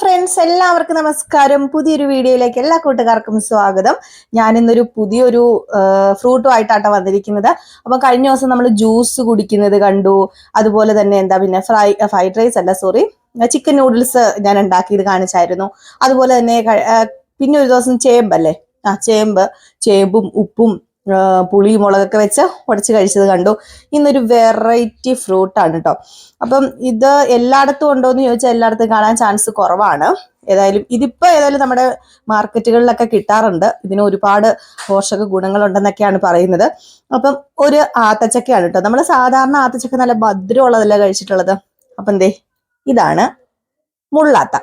Friends എല്ലാവർക്കും നമസ്കാരം. പുതിയൊരു വീഡിയോയിലേക്ക് എല്ലാ കൂട്ടുകാർക്കും സ്വാഗതം. ഞാൻ ഇന്നൊരു പുതിയൊരു ഫ്രൂട്ടുമായിട്ടാണ് വന്നിരിക്കുന്നത്. അപ്പൊ കഴിഞ്ഞ ദിവസം നമ്മൾ ജ്യൂസ് കുടിക്കുന്നത് കണ്ടു. അതുപോലെ തന്നെ എന്താ പിന്നെ ഫ്രൈ ഫ്രൈഡ് റൈസ് അല്ല സോറി ചിക്കൻ നൂഡിൽസ് ഞാൻ ഉണ്ടാക്കിയത് കാണിച്ചായിരുന്നു. അതുപോലെ തന്നെ പിന്നെ ഒരു ദിവസം ചേമ്പല്ലേ? ആ ചേമ്പ് ചേമ്പും ഉപ്പും പുളി മുളകൊക്കെ വെച്ച് ഉടച്ച് കഴിച്ചത് കണ്ടു. ഇന്നൊരു വെറൈറ്റി ഫ്രൂട്ടാണ് കേട്ടോ അപ്പം ഇത് എല്ലായിടത്തും ഉണ്ടോ എന്ന് ചോദിച്ചാൽ എല്ലായിടത്തും കാണാൻ ചാൻസ് കുറവാണ്. ഏതായാലും ഇതിപ്പോ ഏതായാലും നമ്മുടെ മാർക്കറ്റുകളിലൊക്കെ കിട്ടാറുണ്ട്. ഇതിന് ഒരുപാട് പോഷക ഗുണങ്ങളുണ്ടെന്നൊക്കെയാണ് പറയുന്നത്. അപ്പം ഒരു ആത്തച്ചക്കയാണ് കേട്ടോ നമ്മൾ സാധാരണ ആത്തച്ചക്ക നല്ല ഭദ്രമുള്ളതല്ല കഴിച്ചിട്ടുള്ളത്? അപ്പം എന്തേ ഇതാണ് മുള്ളാത്ത.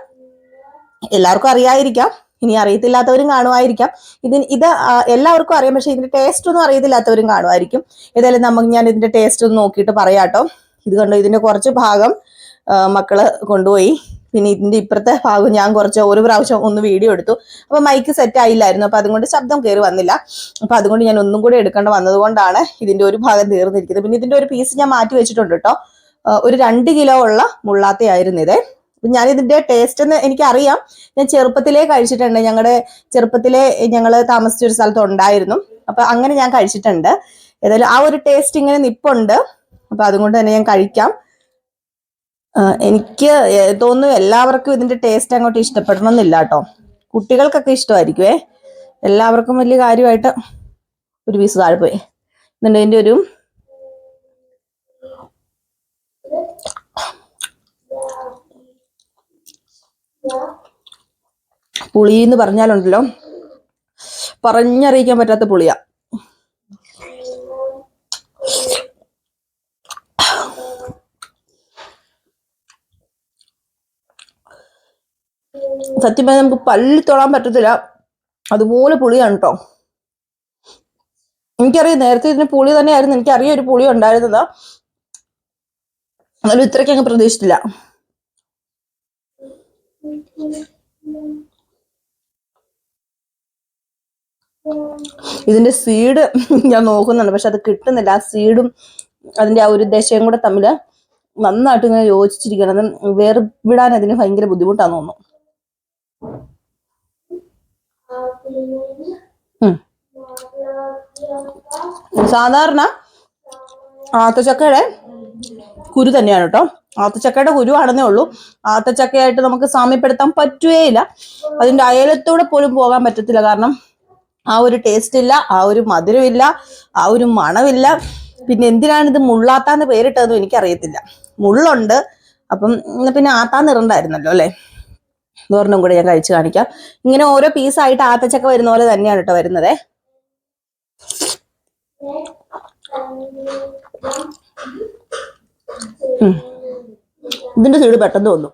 എല്ലാവർക്കും അറിയാതിരിക്കാം ഇനി അറിയത്തില്ലാത്തവരും കാണുമായിരിക്കാം. ഇതിന് ഇത് എല്ലാവർക്കും അറിയാം. പക്ഷെ ഇതിന്റെ ടേസ്റ്റ് ഒന്നും അറിയത്തില്ലാത്തവരും കാണുമായിരിക്കും. ഏതായാലും നമുക്ക് ഞാൻ ഇതിന്റെ ടേസ്റ്റ് ഒന്ന് നോക്കിയിട്ട് പറയാട്ടോ. ഇത് കണ്ടോ ഇതിന്റെ കുറച്ച് ഭാഗം മക്കൾ കൊണ്ടുപോയി. പിന്നെ ഇതിന്റെ ഇപ്പുറത്തെ ഭാഗം ഞാൻ കുറച്ച് ഒരു പ്രാവശ്യം ഒന്ന് വീഡിയോ എടുത്തു. അപ്പൊ മൈക്ക് സെറ്റ് ആയില്ലായിരുന്നു. അപ്പൊ അതുകൊണ്ട് ശബ്ദം കയറി വന്നില്ല. അപ്പൊ അതുകൊണ്ട് ഞാൻ ഒന്നും കൂടി എടുക്കേണ്ട വന്നതുകൊണ്ടാണ് ഇതിന്റെ ഒരു ഭാഗം തീർന്നിരിക്കുന്നത്. പിന്നെ ഇതിന്റെ ഒരു പീസ് ഞാൻ മാറ്റി വെച്ചിട്ടുണ്ട് കേട്ടോ. ഒരു രണ്ട് കിലോ ഉള്ള മുള്ളാത്തയായിരുന്നു ഇത്. ഞാൻ ഇതിന്റെ ടേസ്റ്റ് എന്ന് എനിക്കറിയാം. ഞാൻ ചെറുപ്പത്തിലേ കഴിച്ചിട്ടുണ്ട്. ഞങ്ങളുടെ ചെറുപ്പത്തിലെ ഞങ്ങൾ താമസിച്ചൊരു സ്ഥലത്ത് ഉണ്ടായിരുന്നു. അപ്പൊ അങ്ങനെ ഞാൻ കഴിച്ചിട്ടുണ്ട്. ഏതായാലും ആ ഒരു ടേസ്റ്റ് ഇങ്ങനെ നിപ്പുണ്ട്. അപ്പൊ അതുകൊണ്ട് തന്നെ ഞാൻ കഴിക്കാം. എനിക്ക് തോന്നുന്നു എല്ലാവർക്കും ഇതിന്റെ ടേസ്റ്റ് അങ്ങോട്ട് ഇഷ്ടപ്പെടണമെന്നില്ല കേട്ടോ. കുട്ടികൾക്കൊക്കെ ഇഷ്ടമായിരിക്കുവേ. എല്ലാവർക്കും വലിയ കാര്യമായിട്ട് ഒരു പീസ് താഴെ പോയി. ഇതിന്റെ ഒരു പുളി എന്ന് പറഞ്ഞാലുണ്ടല്ലോ. പറഞ്ഞറിയിക്കാൻ പറ്റാത്ത പുളിയാ. സത്യം പറഞ്ഞാൽ നമുക്ക് പല്ലി തൊടാൻ പറ്റത്തില്ല. അതുപോലെ പുളിയാണ് കേട്ടോ എനിക്കറിയാം നേരത്തെ ഇതിന് പുളി തന്നെയായിരുന്നു. എനിക്കറിയാം ഒരു പുളി ഉണ്ടായിരുന്നത്. എന്നാലും ഇത്രയ്ക്ക് അങ്ങ് പ്രതീക്ഷിച്ചില്ല ഇതിന്റെ സീഡ് ഞാൻ നോക്കുന്നുണ്ട്. പക്ഷെ അത് കിട്ടുന്നില്ല. ആ സീഡും അതിന്റെ ആ ഒരു ദശയും കൂടെ തമ്മിൽ നന്നായിട്ട് ഇങ്ങനെ യോജിച്ചിരിക്കണം വേർവിടാൻ അതിന് ഭയങ്കര ബുദ്ധിമുട്ടാന്ന് തോന്നുന്നു. സാധാരണ ആത്തച്ചക്കയുടെ കുരു തന്നെയാണ് കേട്ടോ. ആത്തച്ചക്കയുടെ കുരു ആണെന്നേ ഉള്ളൂ. ആത്തച്ചക്കയായിട്ട് നമുക്ക് സാമ്യപ്പെടുത്താൻ പറ്റുകയില്ല. അതിന്റെ അയലത്തൂടെ പോലും പോകാൻ പറ്റത്തില്ല. കാരണം ആ ഒരു ടേസ്റ്റ് ഇല്ല ആ ഒരു മധുരമില്ല ആ ഒരു മണമില്ല. പിന്നെ എന്തിനാണ് ഇത് മുള്ളാത്താന്ന് പേരിട്ടതെന്നും എനിക്കറിയത്തില്ല. മുള്ളുണ്ട്. അപ്പം ഉം, പിന്നെ ആത്താന്ന് ഇറണ്ടായിരുന്നല്ലോ അല്ലേ? ഒരെണ്ണം കൂടെ ഞാൻ കഴിച്ചു കാണിക്കാം. ഇങ്ങനെ ഓരോ പീസായിട്ട് ആത്തച്ചക്ക വരുന്ന പോലെ തന്നെയാണ് കേട്ടോ വരുന്നത്. ഇതിന്റെ സീഡ് പെട്ടെന്ന് വന്നു.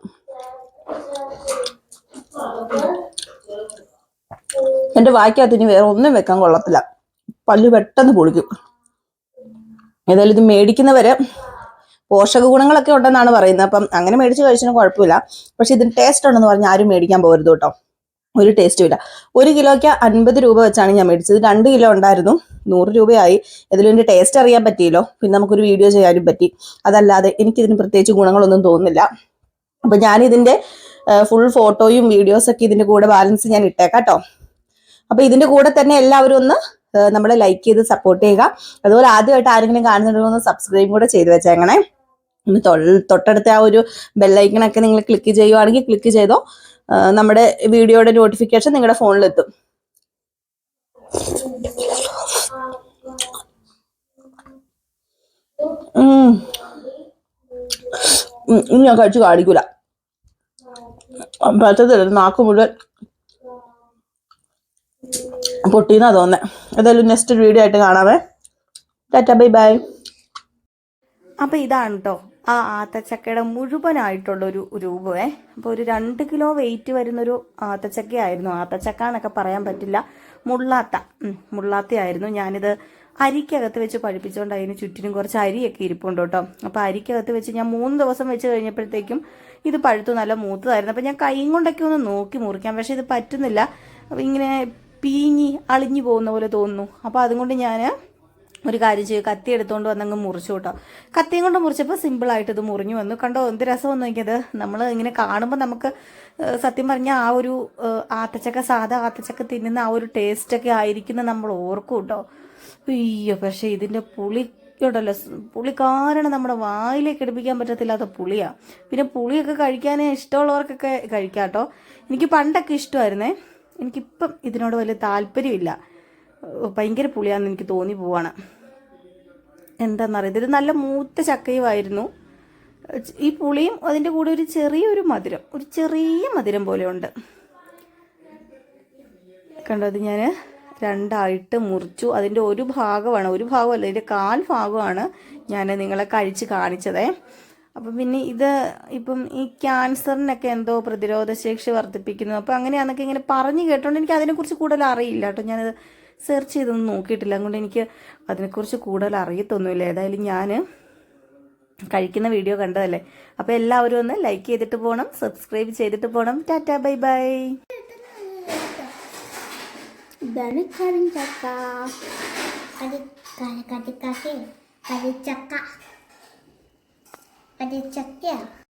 എന്റെ വായിക്കകത്ത് ഇനി വേറെ ഒന്നും വെക്കാൻ കൊള്ളത്തില്ല. പല്ല് പെട്ടെന്ന് പൊളിക്കും. ഏതായാലും ഇത് മേടിക്കുന്നവര് പോഷക ഗുണങ്ങളൊക്കെ ഉണ്ടെന്നാണ് പറയുന്നത്. അപ്പം അങ്ങനെ മേടിച്ച് കഴിച്ചാലും കുഴപ്പമില്ല. പക്ഷെ ഇതിന് ടേസ്റ്റ് ഉണ്ടെന്ന് പറഞ്ഞാൽ ആരും മേടിക്കാൻ പോകരുത് കേട്ടോ. ഒരു ടേസ്റ്റും ഇല്ല. ഒരു കിലോയ്ക്ക് അൻപത് രൂപ വെച്ചാണ് ഞാൻ മേടിച്ചത്. രണ്ട് കിലോ ഉണ്ടായിരുന്നു. നൂറ് രൂപയായി. ഇതിലും എന്റെ ടേസ്റ്റ് അറിയാൻ പറ്റിയല്ലോ. പിന്നെ നമുക്കൊരു വീഡിയോ ചെയ്യാനും പറ്റി. അതല്ലാതെ എനിക്കിതിന് പ്രത്യേകിച്ച് ഗുണങ്ങളൊന്നും തോന്നുന്നില്ല. അപ്പൊ ഞാനിതിന്റെ ഫുൾ ഫോട്ടോയും വീഡിയോസ് ഒക്കെ ഇതിന്റെ കൂടെ ബാലൻസ് ഞാൻ ഇട്ടേക്കാം കേട്ടോ അപ്പൊ ഇതിന്റെ കൂടെ തന്നെ എല്ലാവരും ഒന്ന് നമ്മളെ ലൈക്ക് ചെയ്ത് സപ്പോർട്ട് ചെയ്യുക. അതുപോലെ ആദ്യമായിട്ട് ആരെങ്കിലും കാണുന്നുണ്ടെങ്കിൽ സബ്സ്ക്രൈബ് കൂടെ ചെയ്ത് വെച്ചേക്കണേ. ഒന്ന് തൊട്ടടുത്ത ആ ഒരു ബെല്ലൈക്കണൊക്കെ നിങ്ങൾ ക്ലിക്ക് ചെയ്യുവാണെങ്കിൽ ക്ലിക്ക് ചെയ്തോ. നമ്മുടെ വീഡിയോയുടെ നോട്ടിഫിക്കേഷൻ നിങ്ങളുടെ ഫോണിലെത്തും. ഇനി ഞാൻ കഴിച്ചു കാണിക്കൂല. പറ്റത്തില്ല നാക്ക് മുഴുവൻ പൊട്ടിന്നാ തോന്നേ ഏതായാലും നെക്സ്റ്റ് വീഡിയോ ആയിട്ട് കാണാമേ ടാറ്റ ബൈ ബൈ അപ്പോൾ ഇതാണ് കേട്ടോ ആ ആത്തച്ചക്കയുടെ മുഴുവനായിട്ടുള്ളൊരു രൂപമേ. അപ്പോൾ ഒരു രണ്ട് കിലോ വെയിറ്റ് വരുന്നൊരു ആത്തച്ചക്കയായിരുന്നു. ആത്തച്ചക്ക എന്നൊക്കെ പറയാൻ പറ്റില്ല. മുള്ളാത്ത മുള്ളാത്തയായിരുന്നു. ഞാനിത് അരിക്കകത്ത് വെച്ച് പഴിപ്പിച്ചുകൊണ്ട് അതിന് ചുറ്റിനും കുറച്ച് അരിയൊക്കെ ഇരിപ്പുണ്ട് കേട്ടോ. അപ്പോൾ അരിക്കകത്ത് വെച്ച് ഞാൻ മൂന്ന് ദിവസം വെച്ച് കഴിഞ്ഞപ്പോഴത്തേക്കും ഇത് പഴുത്തു നല്ല മൂത്തതായിരുന്നു. അപ്പോൾ ഞാൻ കൈ കൊണ്ടൊക്കെ ഒന്ന് നോക്കി മുറിക്കാം. പക്ഷേ ഇത് പറ്റുന്നില്ല. ഇങ്ങനെ പീഞ്ഞി അളിഞ്ഞു പോകുന്ന പോലെ തോന്നുന്നു. അപ്പോൾ അതുകൊണ്ട് ഞാൻ ഒരു കാര്യം ചെയ്യും. കത്തി എടുത്തുകൊണ്ട് വന്നങ്ങ് മുറിച്ചു കേട്ടോ. കത്തിയും കൊണ്ട് മുറിച്ചപ്പോൾ സിമ്പിളായിട്ട് ഇത് മുറിഞ്ഞു വന്നു. കണ്ടോ എന്ത് രസം വന്നു നോക്കിയത്? നമ്മൾ ഇങ്ങനെ കാണുമ്പോൾ നമുക്ക് സത്യം പറഞ്ഞാൽ ആ ഒരു ആത്തച്ചക്ക സാധാ ആത്തച്ചക്ക തിന്നുന്ന ആ ഒരു ടേസ്റ്റൊക്കെ ആയിരിക്കുന്ന നമ്മൾ ഓർക്കും കേട്ടോ. അയ്യോ പക്ഷേ ഇതിന്റെ പുളി ഉണ്ടല്ലോ. പുളി കാരണം നമ്മുടെ വായിലേക്ക് എടുപ്പിക്കാൻ പറ്റത്തില്ലാത്ത പുളിയാണ് പിന്നെ പുളിയൊക്കെ കഴിക്കാൻ ഇഷ്ടമുള്ളവർക്കൊക്കെ കഴിക്കാം കേട്ടോ. എനിക്ക് പണ്ടൊക്കെ ഇഷ്ടമായിരുന്നേ. എനിക്കിപ്പം ഇതിനോട് വലിയ താല്പര്യമില്ല. ഭയങ്കര പുളിയാണെന്ന് എനിക്ക് തോന്നി പോവാണ്. എന്താണെന്നറിയത് ഇത് നല്ല മൂത്ത ചക്കയുമായിരുന്നു. ഈ പുളിയും അതിന്റെ കൂടെ ഒരു ചെറിയൊരു മധുരം ഒരു ചെറിയ മധുരം പോലെ ഉണ്ട്. കണ്ടോ അത് ഞാൻ രണ്ടായിട്ട് മുറിച്ചു. അതിന്റെ ഒരു ഭാഗമാണ് ഒരു ഭാഗമല്ല ഇതിന്റെ കാൽ ഭാഗമാണ് ഞാൻ നിങ്ങളെ കഴിച്ച് കാണിച്ചതേ. അപ്പം പിന്നെ ഇത് ഇപ്പം ഈ ക്യാൻസറിനൊക്കെ എന്തോ പ്രതിരോധ ശേഷി വർദ്ധിപ്പിക്കുന്നു. അപ്പം അങ്ങനെയാണെന്നൊക്കെ ഇങ്ങനെ പറഞ്ഞു കേട്ടോണ്ട് എനിക്ക് അതിനെക്കുറിച്ച് കൂടുതൽ അറിയില്ല കേട്ടോ. ഞാനത് സെർച്ച് ചെയ്തൊന്നും നോക്കിയിട്ടില്ല. അതുകൊണ്ട് എനിക്ക് അതിനെക്കുറിച്ച് കൂടുതൽ അറിയത്തൊന്നുമില്ല. ഏതായാലും ഞാൻ കഴിക്കുന്ന വീഡിയോ കണ്ടതല്ലേ? അപ്പോൾ എല്ലാവരും ഒന്ന് ലൈക്ക് ചെയ്തിട്ട് പോകണം സബ്സ്ക്രൈബ് ചെയ്തിട്ട് പോകണം ടാറ്റ ബൈ ബൈ. ഇതാണ് കരിഞ്ചക്ക